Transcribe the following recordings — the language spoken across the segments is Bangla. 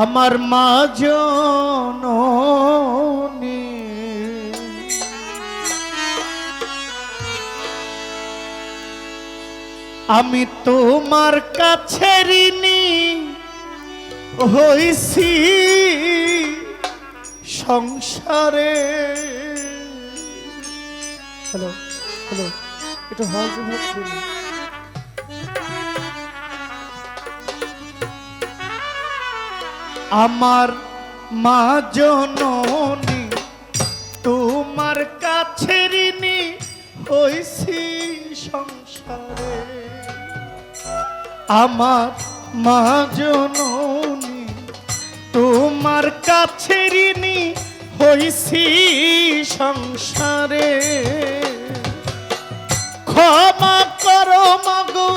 আমার মা জননী। আমি তোমার কাছে ঋণী হইছি সংসারে। হ্যালো হ্যালো একটু হজ আমার মা জননী, তোমার কাছে ঋণী হইছি সংসারে। আমার মা জননী, তোমার কাছে ঋণী হইছি সংসারে। ক্ষমা করো মাগো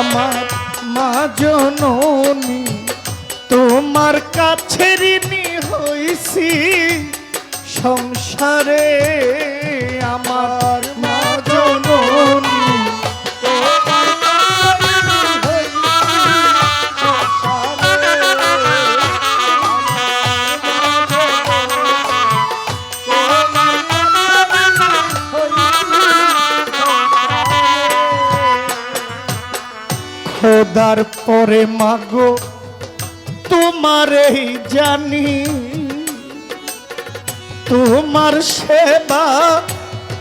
আমার মা জননী তোমার কাছে ঋণী হইছি। সংসারে আমার খোদার পরে মাগো, তোমারই জানি। তোমার সেবা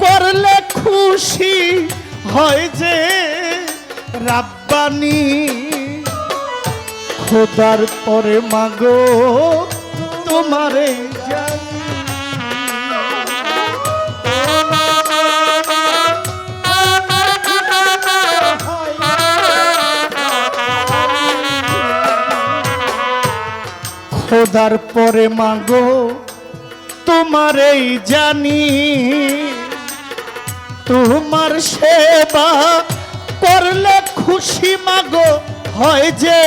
করলে খুশি হয় যে রাব্বানি। খোদার পরে মাগো তোমারে খোদার পরে মাগো তোমারই জানি। তোমার সেবা করলে খুশি মাগো হয় যে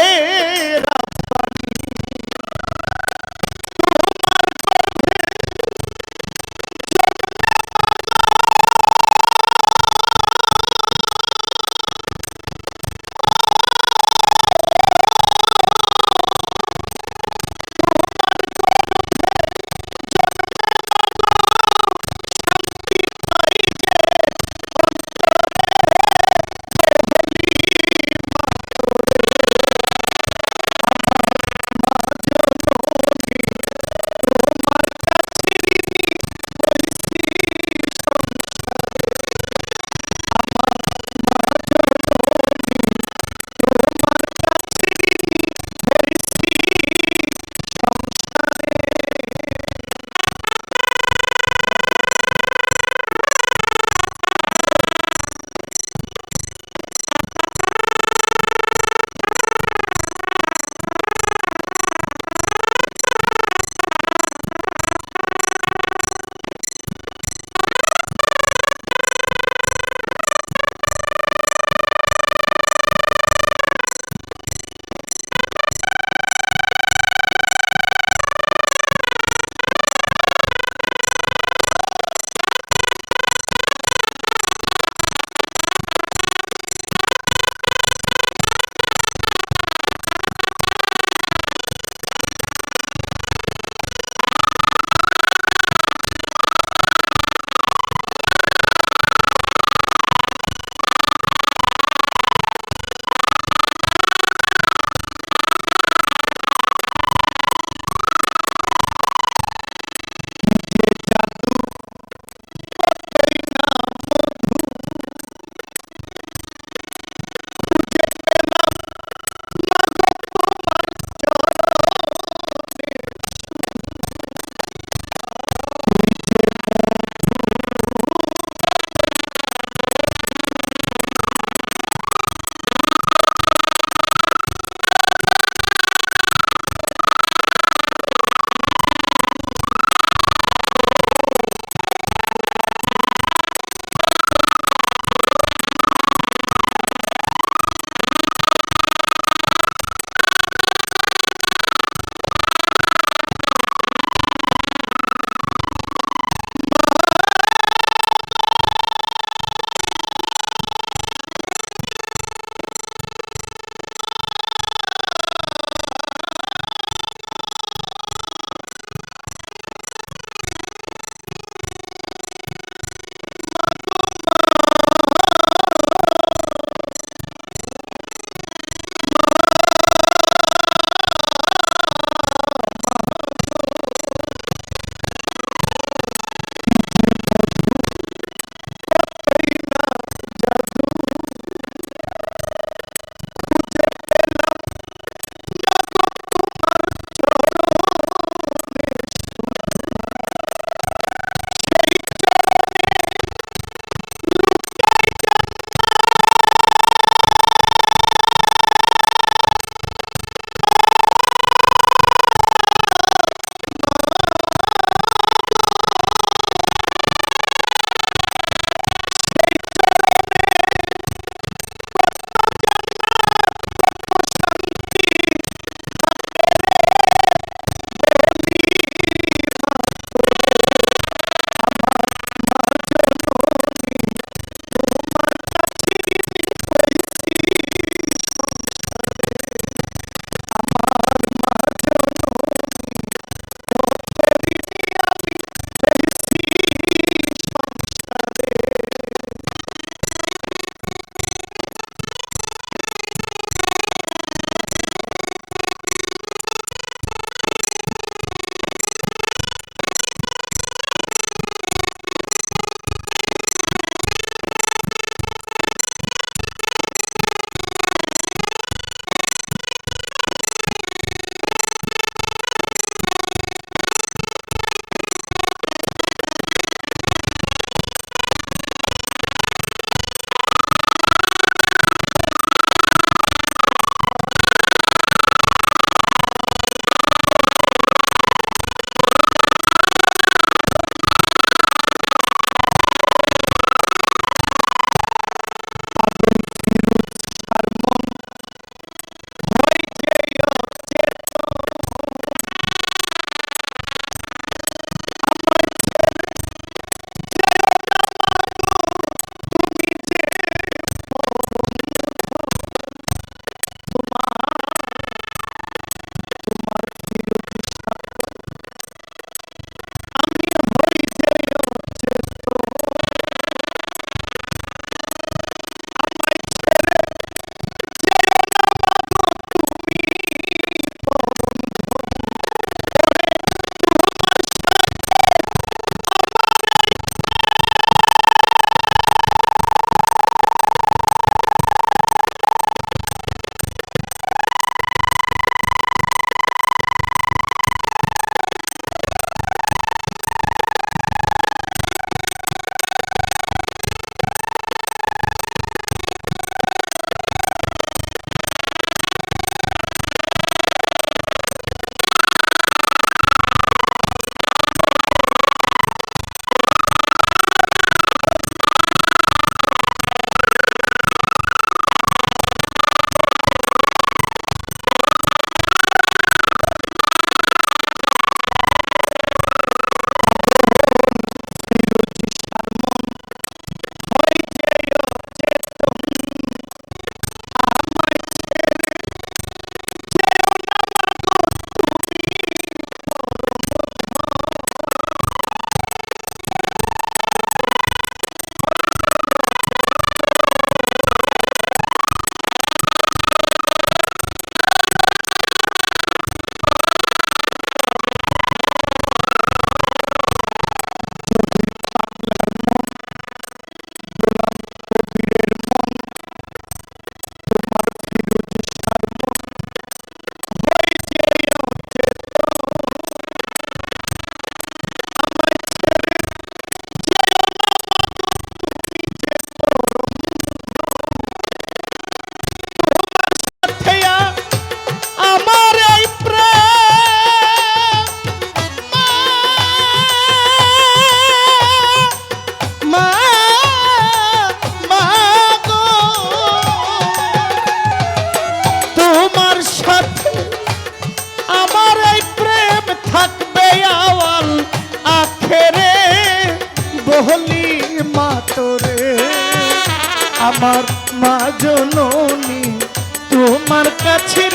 কাছে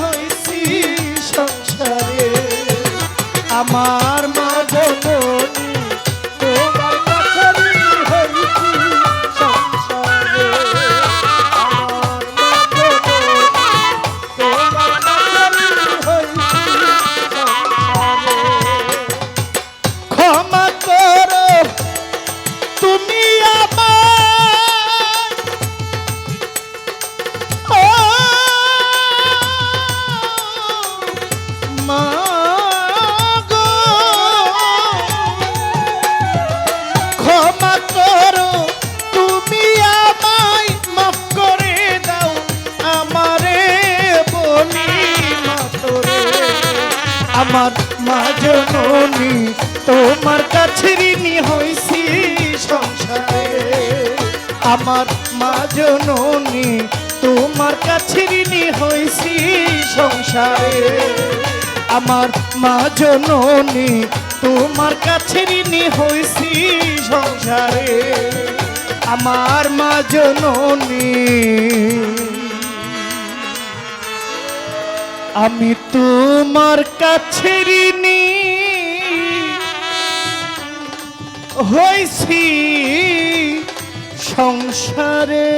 হয়েছি সংসারে। আমার আমার মা জননী, তোমার কাছে ঋণী হইছি সংসারে। আমার মা জননী, তোমার কাছে ঋণী হইছি সংসারে। আমার মা জননী, তোমার কাছে ঋণী হইছি সংসারে। আমার মা আমি তোমার কাছে হয়েছি সংসারে।